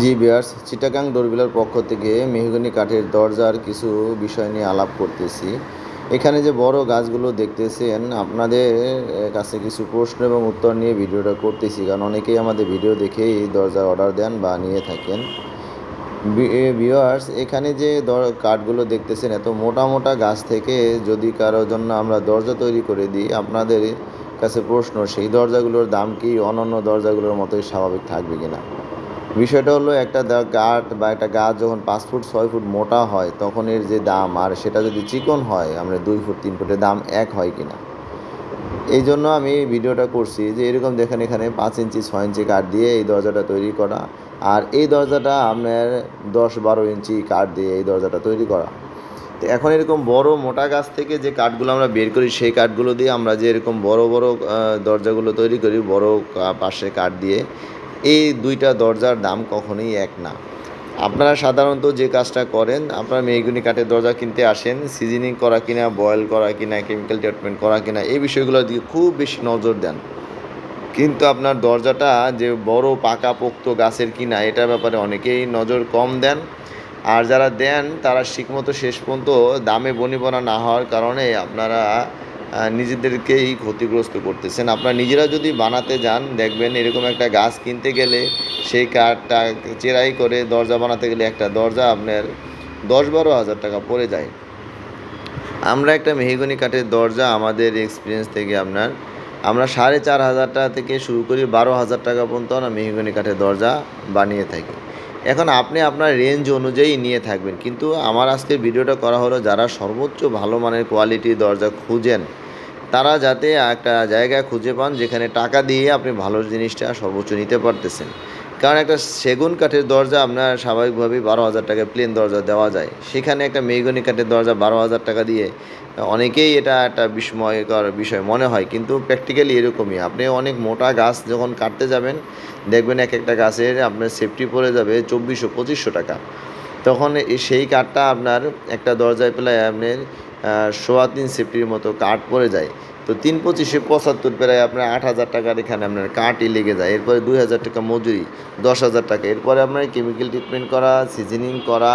জি বিয়ার্স চিটাগাং ডোরবেলের পক্ষ থেকে মেহগনি কাঠের দরজার কিছু বিষয় নিয়ে আলাপ করতেছি। এখানে যে বড় গাছগুলো দেখতেছেন, আপনাদের কাছে কিছু প্রশ্ন এবং উত্তর নিয়ে ভিডিওটা করতেছি, কারণ অনেকেই আমাদের ভিডিও দেখে এই দরজার অর্ডার দেন বা নিয়ে থাকেন। ভিউয়ার্স, এখানে যে দর কাঠগুলো দেখতেছেন, এত মোটা মোটা গাছ থেকে যদি কারোর জন্য আমরা দরজা তৈরি করে দিই, আপনাদের কাছে প্রশ্ন, সেই দরজাগুলোর দাম কি অন্যান্য দরজাগুলোর মতোই স্বাভাবিক থাকবে কিনা? বিষয়টা হলো একটা কাঠ বা একটা গাছ যখন পাঁচ ফুট, ছয় ফুট মোটা হয় তখন এর যে দাম, আর সেটা যদি চিকন হয়, আমরা দুই ফুট, তিন ফুটের দাম এক হয় কিনা। এই জন্য আমি ভিডিওটা করছি যে এরকম দেখেন এখানে পাঁচ ইঞ্চি, ছয় ইঞ্চি কাঠ দিয়ে এই দরজাটা তৈরি করা। আর এই দরজাটা আপনার দশ বারো ইঞ্চি কাঠ দিয়ে এই দরজাটা তৈরি করা। তো এখন এরকম বড় মোটা গাছ থেকে যে কাঠগুলো আমরা বের করি, সেই কাঠগুলো দিয়ে আমরা যে এরকম বড় বড় দরজাগুলো তৈরি করি, বড় পাশে কাঠ দিয়ে এই দুইটা দরজার দাম কখনোই এক না। আপনারা সাধারণত যে কাজটা করেন, আপনারা মেহগুনি কাঠের দরজা কিনতে আসেন সিজনিং করা কিনা বয়েল করা কিনা কেমিক্যাল ট্রিটমেন্ট করা কিনা, এই বিষয়গুলোর দিকে খুব বেশি নজর দেন। কিন্তু আপনার দরজাটা যে বড় পাকা পোক্ত গাছের কিনা, এটার ব্যাপারে অনেকেই নজর কম দেন। আর যারা দেন, তারা ঠিকমতো শেষ পর্যন্ত দামে বনিবনা না হওয়ার কারণে আপনারা নিজেদেরকেই ক্ষতিগ্রস্ত করতেছেন। আপনারা নিজেরা যদি বানাতে যান, দেখবেন এরকম একটা গাছ কিনতে গেলে সেই কাঠটা চেরাই করে দরজা বানাতে গেলে একটা দরজা আপনার দশ বারো হাজার টাকা পড়ে যায়। আমরা একটা মেহগনি কাঠের দরজা আমাদের এক্সপিরিয়েন্স থেকে আপনার, আমরা সাড়ে চার হাজার টাকা থেকে শুরু করি বারো হাজার টাকা পর্যন্ত আমরা মেহগনি কাঠের দরজা বানিয়ে থাকি। এখন আপনি আপনার রেঞ্জ অনুযায়ী নিয়ে থাকবেন। কিন্তু আমার আজকের ভিডিওটা করা হলো, যারা সর্বোচ্চ ভালো মানের কোয়ালিটির দরজা খুঁজেন তারা যাতে একটা জায়গা খুঁজে পান যেখানে টাকা দিয়ে আপনি ভালো জিনিসটা সর্বোচ্চ নিতে পারতেছেন। কারণ একটা সেগুন কাঠের দরজা আপনার স্বাভাবিকভাবেই বারো হাজার টাকা প্লেন দরজা দেওয়া যায়। সেখানে একটা মেহগনি কাঠের দরজা বারো হাজার টাকা দিয়ে অনেকেই এটা একটা বিস্ময়কর বিষয় মনে হয়। কিন্তু প্র্যাকটিক্যালি এরকমই। আপনি অনেক মোটা গাছ যখন কাটতে যাবেন, দেখবেন এক একটা গাছের আপনার সেফটি পড়ে যাবে চব্বিশশো, পঁচিশশো টাকা। তখন সেই কাঠটা আপনার একটা দরজায় পেলায় আপনার সোয়া তিন সেফটির মতো কাঠ পড়ে যায়। তো তিন পঁচিশে পঁচাত্তর প্রায় আপনার আট হাজার টাকার এখানে আপনার কাঠই লেগে যায়। এরপরে দুই হাজার টাকা মজুরি, দশ হাজার টাকা। এরপরে আপনার কেমিক্যাল ট্রিটমেন্ট করা সিজনিং করা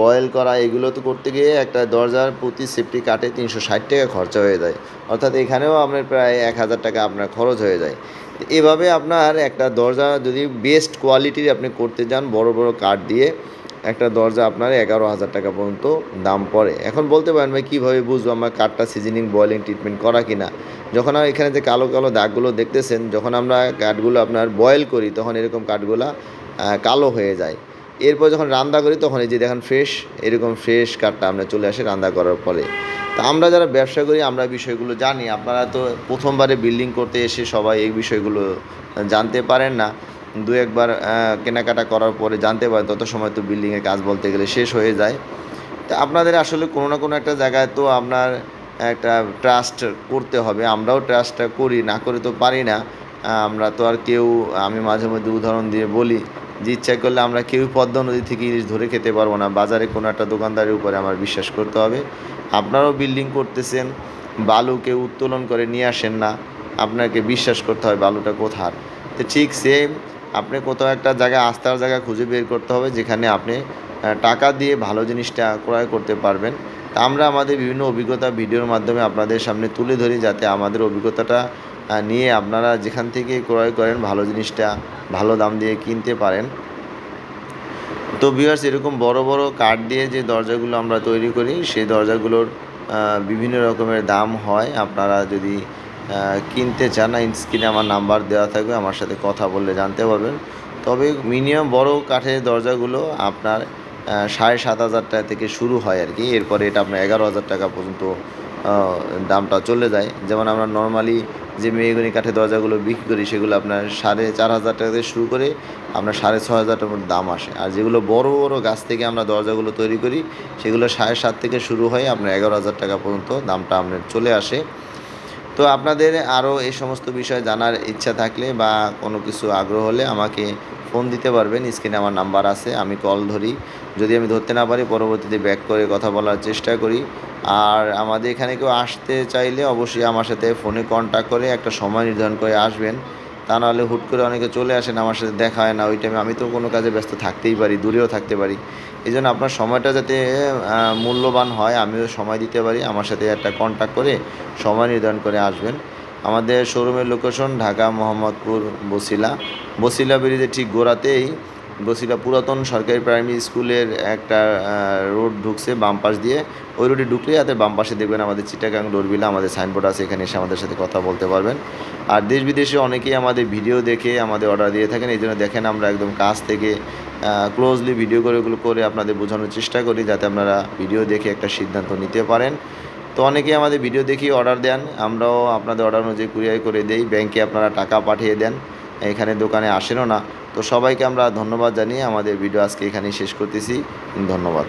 বয়েল করা, এগুলো তো করতে গিয়ে একটা দরজার প্রতি সেফটি কাটে তিনশো ষাট টাকা খরচা হয়ে যায়। অর্থাৎ এখানেও আপনার প্রায় এক হাজার টাকা আপনার খরচ হয়ে যায়। এভাবে আপনার একটা দরজা যদি বেস্ট কোয়ালিটির আপনি করতে যান বড় বড় কাঠ দিয়ে একটা দরজা আপনার এগারো হাজার টাকা পর্যন্ত দাম পড়ে। এখন বলতে পারেন ভাই, কীভাবে বুঝব আমার কাঠটা সিজনিং বয়েলিং ট্রিটমেন্ট করা কি না যখন আর এখানে যে কালো কালো দাগগুলো দেখতেছেন, যখন আমরা কাঠগুলো আপনার বয়েল করি, তখন এরকম কাঠগুলো কালো হয়ে যায়। এরপর যখন রান্না করি, তখন এই যে দেখেন ফ্রেশ এরকম ফ্রেশ কাঠটা আমরা চলে আসে রান্না করার পরে। তা আমরা যারা ব্যবসা করি, আমরা বিষয়গুলো জানি। আপনারা তো প্রথমবারে বিল্ডিং করতে এসে সবাই এই বিষয়গুলো জানতে পারেন না। দু একবার কেনাকাটা করার পরে জানতে পারেন তত সময় তো বিল্ডিংয়ের কাজ বলতে গেলে শেষ হয়ে যায়। তা আপনাদের আসলে কোনো না কোনো একটা জায়গায় তো আপনার একটা ট্রাস্ট করতে হবে। আমরাও ট্রাস্টটা করি, না করে তো পারি না। আমরা তো আর কেউ, আমি মাঝে মধ্যে উদাহরণ দিয়ে বলি যে, ইচ্ছা করলে আমরা কেউ পদ্মা নদী থেকে ইলিশ ধরে খেতে পারব না। বাজারে কোনো একটা দোকানদারের উপরে আমার বিশ্বাস করতে হবে। আপনারাও বিল্ডিং করতেছেন, বালুকে উত্তোলন করে নিয়ে আসেন না। আপনাকে বিশ্বাস করতে হবে বালুটা কোথার। তো ঠিক সেম আপনি কোথাও একটা জায়গায় আস্থার জায়গা খুঁজে বের করতে হবে, যেখানে আপনি টাকা দিয়ে ভালো জিনিসটা ক্রয় করতে পারবেন। তা আমরা আমাদের বিভিন্ন অভিজ্ঞতা ভিডিওর মাধ্যমে আপনাদের সামনে তুলে ধরি, যাতে আমাদের অভিজ্ঞতাটা নিয়ে আপনারা যেখান থেকে ক্রয় করেন ভালো জিনিসটা ভালো দাম দিয়ে কিনতে পারেন। তো ভিউয়ার্স এরকম বড় বড় কাঠ দিয়ে যে দরজাগুলো আমরা তৈরি করি, সেই দরজাগুলোর বিভিন্ন রকমের দাম হয়। আপনারা যদি কিনতে চান স্ক্রিনে আমার নাম্বার দেওয়া থাকবে, আমার সাথে কথা বললে জানতে পারবেন। তবে মিনিমাম বড় কাঠের দরজাগুলো আপনার সাড়ে সাত হাজার টাকা থেকে শুরু হয় আর কি। এরপরে এটা আপনার এগারো হাজার টাকা পর্যন্ত দামটা চলে যায়। যেমন আমরা নর্মালি যে মেহগনি কাঠের দরজাগুলো বিক্রি করি, সেগুলো আপনার সাড়ে চার হাজার টাকা থেকে শুরু করে আপনার সাড়ে ছ হাজার টাকার দাম আসে। আর যেগুলো বড় বড় গাছ থেকে আমরা দরজাগুলো তৈরি করি, সেগুলো সাড়ে সাত থেকে শুরু হয়, আপনার এগারো হাজার টাকা পর্যন্ত দামটা আপনার চলে আসে। তো আপনাদের আরও এই সমস্ত বিষয় জানার ইচ্ছা থাকলে বা কোনো কিছু আগ্রহ হলে আমাকে ফোন দিতে পারবেন। স্ক্রিনে আমার নাম্বার আছে, আমি কল ধরি। যদি আমি ধরতে না পারি, পরবর্তীতে ব্যাক করে কথা বলার চেষ্টা করি। আর আমাদের এখানে কেউ আসতে চাইলে অবশ্যই আমার সাথে ফোনে কন্ট্যাক্ট করে একটা সময় নির্ধারণ করে আসবেন। তা নাহলে হুট করে অনেকে চলে আসেন, আমার সাথে দেখা হয় না, ওই টাইমে আমি তো কোনো কাজে ব্যস্ত থাকতেই পারি, দূরেও থাকতে পারি। এই জন্য আপনার সময়টা যাতে মূল্যবান হয়, আমিও সময় দিতে পারি, আমার সাথে একটা কন্ট্যাক্ট করে সময় নির্ধারণ করে আসবেন। আমাদের শোরুমের লোকেশন ঢাকা মোহাম্মদপুর বসিলা। বসিলা ব্রিজের ঠিক গোড়াতেই বসিলা পুরাতন সরকারি প্রাইমারি স্কুলের একটা রোড ঢুকছে বাম পাশ দিয়ে। ওই রোডে ঢুকলে হাতের বাম পাশে দেখবেন আমাদের চিটাগাং ডোরবিলা আমাদের সাইনবোর্ড আছে, এখানে এসে আমাদের সাথে কথা বলতে পারবেন। আর দেশ বিদেশে অনেকেই আমাদের ভিডিও দেখে, আমাদের অর্ডার দিয়ে থাকেন, এই জন্য দেখেন আমরা একদম কাছ থেকে ক্লোজলি ভিডিও করে ওগুলো করে আপনাদের বোঝানোর চেষ্টা করি, যাতে আপনারা ভিডিও দেখে একটা সিদ্ধান্ত নিতে পারেন। তো অনেকেই আমাদের ভিডিও দেখেই অর্ডার দেন, আমরাও আপনাদের অর্ডার অনুযায়ী কুরিয়ার করে দেই ব্যাংকে আপনারা টাকা পাঠিয়ে দেন। এখানে দোকানে আসেনও না। তো সবাইকে আমরা ধন্যবাদ জানিয়ে আমাদের ভিডিও আজকে এখানেই শেষ করতেছি। ধন্যবাদ।